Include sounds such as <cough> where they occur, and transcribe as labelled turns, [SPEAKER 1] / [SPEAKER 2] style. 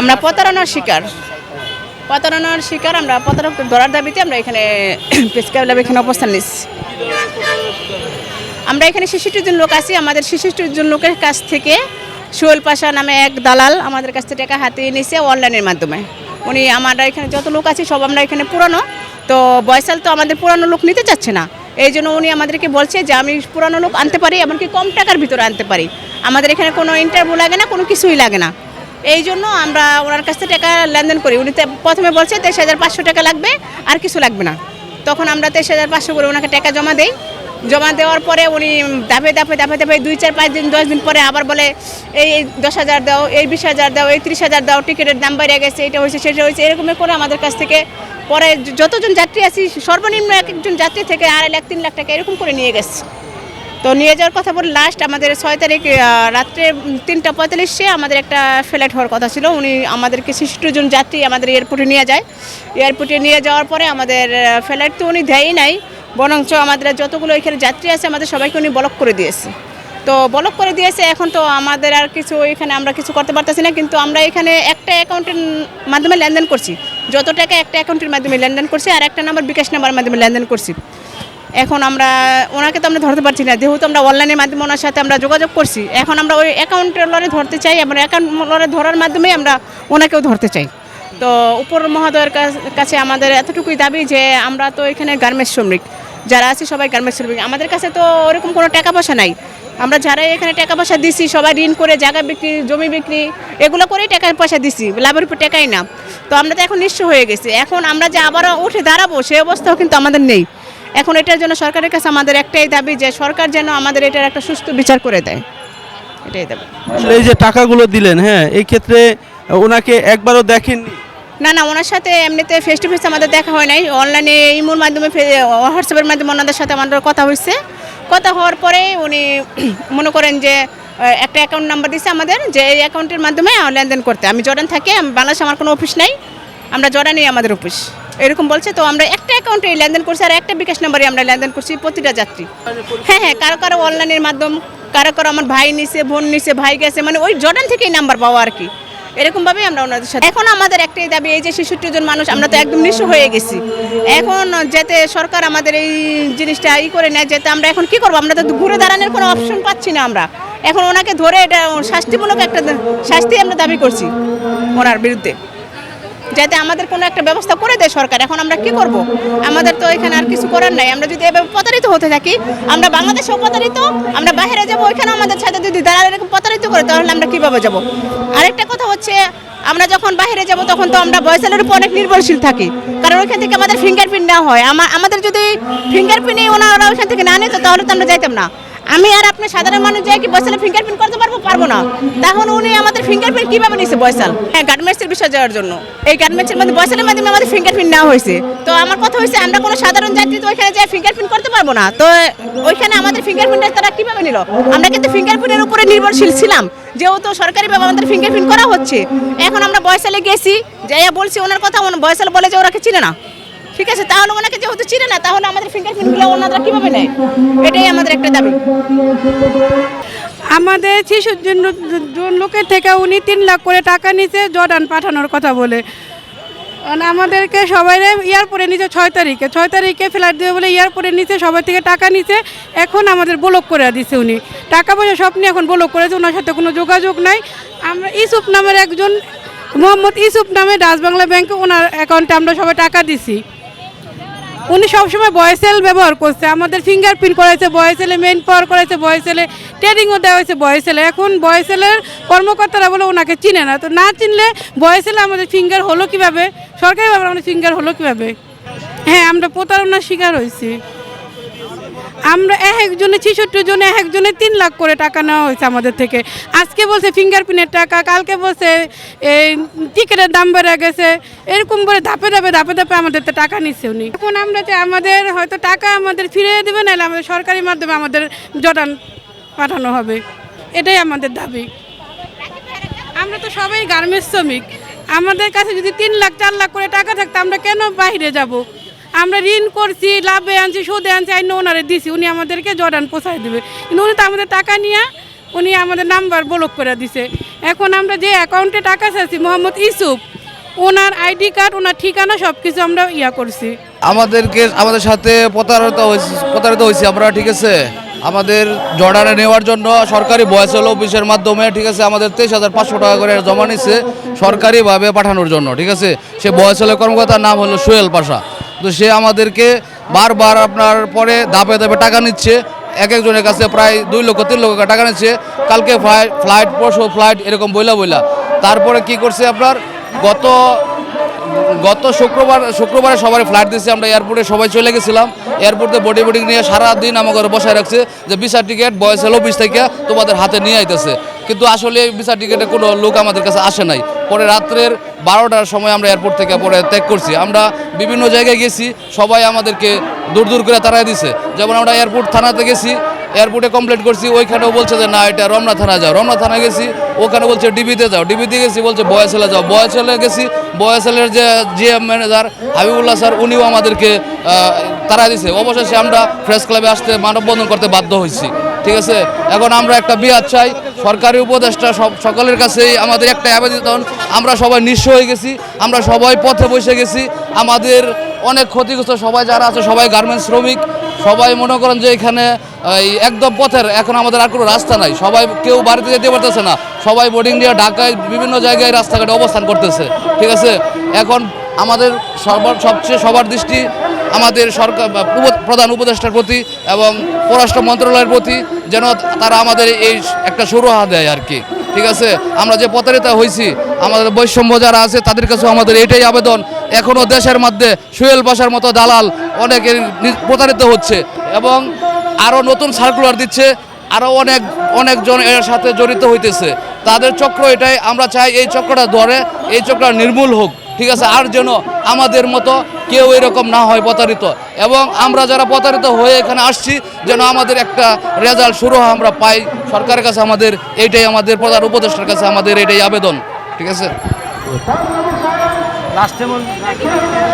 [SPEAKER 1] আমরা প্রতারণার শিকার। প্রতারণার শিকার আমরা, প্রতারক ধরার দাবিতে আমরা এখানে <coughs> প্রেস ক্লাব এখানে অবস্থান নিচ্ছি। আমরা এখানে জন লোক আছি। আমাদের জন লোকের কাছ থেকে সোহেল পাশা নামে এক দালাল আমাদের কাছ থেকে টাকা হাতিয়ে নিছে অনলাইনের মাধ্যমে। উনি আমরা এখানে যত লোক আছি, সব আমরা এখানে পুরানো। তো বয়সাল তো আমাদের পুরানো লোক নিতে চাচ্ছে না। এই জন্য উনি আমাদেরকে বলছে যে, আমি পুরানো লোক আনতে পারি, এমনকি কম টাকার ভিতরে আনতে পারি। আমাদের এখানে কোনো ইন্টারভিউ লাগে না, কোনো কিছুই লাগে না। এই জন্য আমরা ওনার কাছ থেকে টাকা লেনদেন করি। উনি প্রথমে বলছে তেইশ হাজার পাঁচশো টাকা লাগবে, আর কিছু লাগবে না। তখন আমরা তেইশ হাজার পাঁচশো করে ওনাকে টাকা জমা দেই। জমা দেওয়ার পরে উনি দাপে দাপে দাপে দাপে দুই, চার, পাঁচ দিন, দশ দিন পরে আবার বলে, এই এই দশ হাজার দাও, এই বিশ হাজার দাও, এই ত্রিশ হাজার দাও, টিকিটের দাম বেড়ে গেছে, এটা হয়েছে, সেটা হয়েছে। এরকমই করে আমাদের কাছ থেকে পরে যতজন যাত্রী আছি, সর্বনিম্ন এক একজন যাত্রী থেকে আড়াই লাখ, তিন লাখ টাকা এরকম করে নিয়ে গেছে। তো নিয়ে যাওয়ার কথা বলে লাস্ট আমাদের ছয় তারিখ রাত্রে তিনটা পঁয়তাল্লিশে আমাদের একটা ফ্লাইট হওয়ার কথা ছিল। উনি আমাদেরকে জন যাত্রী আমাদের এয়ারপোর্টে নিয়ে যায়। এয়ারপোর্টে নিয়ে যাওয়ার পরে আমাদের ফ্লাইট তো উনি দেয়ই নাই, বরঞ্চ আমাদের যতগুলো এখানে যাত্রী আছে আমাদের সবাইকে উনি ব্লক করে দিয়েছে। তো ব্লক করে দিয়েছে, এখন তো আমাদের আর কিছু এখানে আমরা কিছু করতে পারতেছি না, কিন্তু আমরা এখানে একটা অ্যাকাউন্টের মাধ্যমে লেনদেন করছি। যত টাকা একটা অ্যাকাউন্টের মাধ্যমে লেনদেন করছি, আর একটা নাম্বার বিকাশ নাম্বার মাধ্যমে লেনদেন করছি। এখন আমরা, ওনাকে তো আমরা ধরতে পারছি না। যেহেতু আমরা অনলাইনের মাধ্যমে ওনার সাথে আমরা যোগাযোগ করছি, এখন আমরা ওই অ্যাকাউন্টের লরে ধরতে চাই আমরা অ্যাকাউন্ট লরে ধরার মাধ্যমে আমরা ওনাকেও ধরতে চাই। তো উপর মহোদয়ের কাছ- আমাদের এতটুকুই দাবি যে আমরা তো এখানে গার্মেন্টস শ্রমিক। যারা আছে সবাই গার্মেন্টস শ্রমিক। আমাদের কাছে তো ওরকম কোনো টাকা পয়সা নাই। আমরা যারা এখানে টাকা পয়সা দিছি, সবাই ঋণ করে জায়গা বিক্রি, জমি বিক্রি, এগুলো করেই টাকা পয়সা দিছি, লাভের উপর টাকাই না। তো আমরা তো এখন নিঃস্ব হয়ে গেছি। এখন আমরা যে আবারও উঠে দাঁড়াবো, সে অবস্থাও কিন্তু আমাদের নেই। এখন এটার জন্য সরকারের কাছে আমাদের একটাই দাবি যে সরকার যেন আমাদের এটার একটা সুস্থ বিচার করে দেয়। এটাই দাবি।
[SPEAKER 2] এই যে টাকাগুলো দিলেন হ্যাঁ এই ক্ষেত্রে ওনাকে একবারও দেখেননি?
[SPEAKER 1] না না ওনার সাথে এমনিতে ফেস টু ফেস আমাদের দেখা হয় নাই। অনলাইনে ইমোর মাধ্যমে হোয়াটসঅ্যাপের মাধ্যমে ওনাদের সাথে আমাদের কথা হয়েছে। কথা হওয়ার পরে উনি <clears throat> মনে করেন যে একটা অ্যাকাউন্ট নাম্বার দিচ্ছে আমাদের যে এই অ্যাকাউন্টের মাধ্যমে লেনদেন করতে। আমি জর্ডান থাকি বাংলাদেশে আমার কোনো অফিস নাই। আমরা জর্ডানই আমাদের অফিস এরকম বলছে, তো আমরা একটা অ্যাকাউন্টে লেনদেন করছি আর একটা বিকাশ নাম্বারে আমরা লেনদেন করছি প্রতিটা যাত্রী। হ্যাঁ হ্যাঁ কারও কারও অনলাইনের মাধ্যম, কারও কারও আমার ভাই নিছে, বোন নিছে, ভাই গেছে মানে ওই জর্ডান থেকেই নাম্বার পাওয়া আর কি। এরকম ভাবে আমরা ওনাদের সাথে এখন আমাদের একটাই দাবি, এই যে ছেষট্টি জন মানুষ, আমরা তো একদম নিঃস্ব হয়ে গেছি। এখন যাতে সরকার আমাদের এই জিনিসটা ই করে নেয়, যাতে আমরা এখন কি করব? আমরা তো ঘুরে দাঁড়ানোর কোনো অপশন পাচ্ছি না আমরা। এখন ওনাকে ধরে এটা শাস্তিমূলক একটা শাস্তি আমরা দাবি করছি ওনার বিরুদ্ধে। যাতে আমাদের কোনো একটা ব্যবস্থা করে দেয় সরকার। এখন আমরা কি করব? আমাদের তো এখানে আর কিছু করার নাই। আমরা যদি এভাবে প্রতারিত হতে থাকি, আমরা বাংলাদেশেও প্রতারিত, আমরা বাইরে যাব ওইখানে আমাদের সাথে যদি দাঁড়ালে এরকম প্রতারিত করে, তাহলে আমরা কীভাবে যাব? আরেকটা কথা হচ্ছে, আমরা যখন বাইরে যাব, তখন তো আমরা বয়সালের উপর অনেক নির্ভরশীল থাকি। কারণ ওইখান থেকে আমাদের ফিঙ্গারপ্রিন্ট নেওয়া হয়। আমাদের যদি ফিঙ্গারপ্রিন্টে ওনারা ওইখান থেকে না নিত, তাহলে তো আমরা যাইতাম না। আমি আর আপনি সাধারণ মানুষ যাই কি বয়সালে ফিঙ্গারপ্রিন্ট করতে পারব পারব না। তখন উনি আমাদের ফিঙ্গারপ্রিন্ট কীভাবে নিছে বয়সাল হ্যাঁ গার্মেন্টসের বিষয় যাওয়ার জন্য। এই গার্মেন্টসের মধ্যে বয়সালের মাধ্যমে আমাদের ফিঙ্গারপ্রিন্ট নেওয়া হয়েছে। তো আমার কথা হয়েছে, আমরা কোনো সাধারণ যাত্রী তো ওইখানে যাই ফিঙ্গারপ্রিন্ট করতে পারব না। তো ওইখানে আমাদের ফিঙ্গারপ্রিন্টটা তারা কীভাবে নিল? আমরা কিন্তু ফিঙ্গারপ্রিন্টের উপরে নির্ভরশীল ছিলাম। যেহেতু সরকারিভাবে আমাদের ফিঙ্গারপ্রিন্ট করা হচ্ছে, এখন আমরা বয়সালে গেছি, যাইয়া বলছি ওনার কথা বয়সাল বলে যে ওরাকে চিনে না। ঠিক আছে, তাহলে ওনাকে যেহেতু চিনে না, তাহলে আমাদের ফিঙ্গারপ্রিন্টগুলো ওনারা কীভাবে নেয়? এটাই আমাদের একটা দাবি।
[SPEAKER 3] আমাদের জন্য জন লোকের থেকে উনি তিন লাখ করে টাকা নিছে জর্ডান পাঠানোর কথা বলে। মানে আমাদেরকে সবাই এয়ারপোর্টে নিচে ছয় তারিখে ছয় তারিখে ফ্লাইট দেবে বলে এয়ারপোর্টে নিচে সবার থেকে টাকা নিছে এখন আমাদের ব্লক করে দিছে উনি। টাকা পয়সা সব নিয়ে এখন ব্লক করেছে, ওনার সাথে কোনো যোগাযোগ নাই। আমরা ইসুফ নামের একজন, মোহাম্মদ ইসুফ নামে ডাচ বাংলা ব্যাংকে ওনার অ্যাকাউন্টে আমরা সবাই টাকা দিছি। উনি সবসময় বয়েসেল ব্যবহার করছে। আমাদের ফিঙ্গার ফিঙ্গারপ্রিন্ট করাইছে বয়েসেলে মেন পাওয়ার করেছে বয়েসেলে ট্রেনিংও দেওয়া হয়েছে বয়েসেলে এখন বয়েসেলের কর্মকর্তারা বলে ওনাকে চিনে না। তো না চিনলে বয়েসেলে আমাদের ফিঙ্গার হলো কীভাবে? সরকারিভাবে আমাদের ফিঙ্গার হলো কীভাবে? হ্যাঁ আমরা প্রতারণার শিকার হয়েছি। আমরা এক একজনে ছেষট্টি জনে, এক একজনে তিন লাখ করে টাকা নেওয়া হয়েছে আমাদের থেকে। আজকে বলছে ফিঙ্গারপ্রিন্টের টাকা, কালকে বলছে এই টিকিটের দাম বেড়ে গেছে। এরকম করে ধাপে ধাপে ধাপে ধাপে আমাদের তো টাকা নিচ্ছে উনি। এখন আমরা যে আমাদের হয়তো টাকা আমাদের ফিরিয়ে দেবে, নাহলে আমাদের সরকারি মাধ্যমে আমাদের জটান পাঠানো হবে। এটাই আমাদের দাবি। আমরা তো সবাই গার্মেন্টস শ্রমিক। আমাদের কাছে যদি তিন লাখ, চার লাখ করে টাকা থাকতো, আমরা কেন বাইরে যাব? আমরা ঋণ করছি, লাভে আনছি, সুদে আনছি, আইন ওনারে দিছি, উনি আমাদেরকে জর্ডান পোষায় দেবে। কিন্তু উনি তো আমাদের টাকা নিয়ে, উনি আমাদের নাম্বার ব্লক করে দিছে। এখন আমরা যে অ্যাকাউন্টে টাকা চাইছি, মোহাম্মদ ইসুফ ওনার আইডি কার্ড, ওনার ঠিকানা সব কিছু আমরা ইয়া করছি।
[SPEAKER 4] আমাদেরকে, আমাদের সাথে প্রতারিত হয়েছে প্রতারিত হয়েছে আমরা, ঠিক আছে? আমাদের জর্ডানে নেওয়ার জন্য সরকারি বয়সল অফিসের মাধ্যমে, ঠিক আছে? আমাদের তেইশ হাজার পাঁচশো টাকা করে জমা নিচ্ছে সরকারিভাবে পাঠানোর জন্য, ঠিক আছে? সে বয়সলের কর্মকর্তার নাম হলো সোহেল পাশা। তো সে আমাদেরকে বারবার আপনার পরে ধাপে ধাপে টাকা নিচ্ছে। এক একজনের কাছে প্রায় দুই লক্ষ, তিন লক্ষ টাকা নিচ্ছে। কালকে ফ্লাইট পরশু ফ্লাইট এরকম বইলা বইলা। তারপরে কি করছে আপনার? গত গত শুক্রবার, শুক্রবারে সবাই ফ্লাইট দিয়েছি আমরা এয়ারপোর্টে সবাই চলে গেছিলাম। এয়ারপোর্টে বডি বোর্ডিং নিয়ে সারা দিন আমাকে বসায় রাখছে যে ভিসা টিকিট বয়স অফিস থেকে তোমাদের হাতে নিয়ে আইতেছে। কিন্তু আসলে এই ভিসা টিকিটে কোনো লোক আমাদের কাছে আসে নাই। পরে রাত্রের বারোটার সময় আমরা এয়ারপোর্ট থেকে পরে ত্যাগ করছি। আমরা বিভিন্ন জায়গায় গেছি, সবাই আমাদেরকে দূর দূর করে তাড়াই দিছে। যেমন আমরা এয়ারপোর্ট থানাতে গেছি এয়ারপোর্টে কমপ্লেন করছি, ওইখানেও বলছে যে, না, এটা রমনা থানা যাও। রমনা থানা গেছি, ওখানে বলছে, ডিবিতে যাও। ডিবিতে গেছি, বলছে বয়সেলে যাও। বয়সেলে গেছি বয়সেলের যে জিএম ম্যানেজার হাবিবুল্লাহ স্যার, উনিও আমাদেরকে তারা দিছে। অবশেষে আমরা প্রেস ক্লাবে আসতে মানববন্ধন করতে বাধ্য হয়েছি ঠিক আছে? এখন আমরা একটা বিয়াদ চাই। সরকারি উপদেষ্টা সব সকলের কাছেই আমাদের একটা আবেদন। আমরা সবাই নিঃস্ব হয়ে গেছি। আমরা সবাই পথে বসে গেছি। আমাদের অনেক ক্ষতিগ্রস্ত সবাই যারা আছে, সবাই গার্মেন্টস শ্রমিক। সবাই মনে করেন যে এখানে, এই একদম পথের। এখন আমাদের আর কোনো রাস্তা নাই। সবাই কেউ বাড়িতে যেতে পারতেছে না। সবাই বোর্ডিং নিয়ে ঢাকায় বিভিন্ন জায়গায় রাস্তাঘাটে অবস্থান করতেছে। ঠিক আছে? এখন আমাদের সবার সবচেয়ে সবার দৃষ্টি আমাদের সরকার প্রধান উপদেষ্টার প্রতি এবং পররাষ্ট্র মন্ত্রণালয়ের প্রতি যেন তারা আমাদের এই একটা সুরাহা দেয় আর কি। ঠিক আছে? আমরা যে প্রতারিত হয়েছি, আমাদের বৈষম্য যারা আছে, তাদের কাছেও আমাদের এটাই আবেদন। এখনও দেশের মধ্যে সুয়েল বাসার মতো দালাল অনেকের প্রতারিত হচ্ছে এবং আরও নতুন সার্কুলার দিচ্ছে আরও অনেক, অনেকজন এর সাথে জড়িত হইতেছে। তাদের চক্র এটাই, আমরা চাই এই চক্রটা ধরে, এই চক্রটা নির্মূল হোক। ঠিক আছে, আর যেন আমাদের মতো কেউ এরকম না হয় প্রতারিত। এবং আমরা যারা প্রতারিত হয়ে এখানে আসছি, যেন আমাদের একটা রেজাল্ট শুরু আমরা পাই। সরকারের কাছে আমাদের এইটাই আমাদের প্রধান উপদেষ্টার কাছে আমাদের এটাই আবেদন। ঠিক আছে?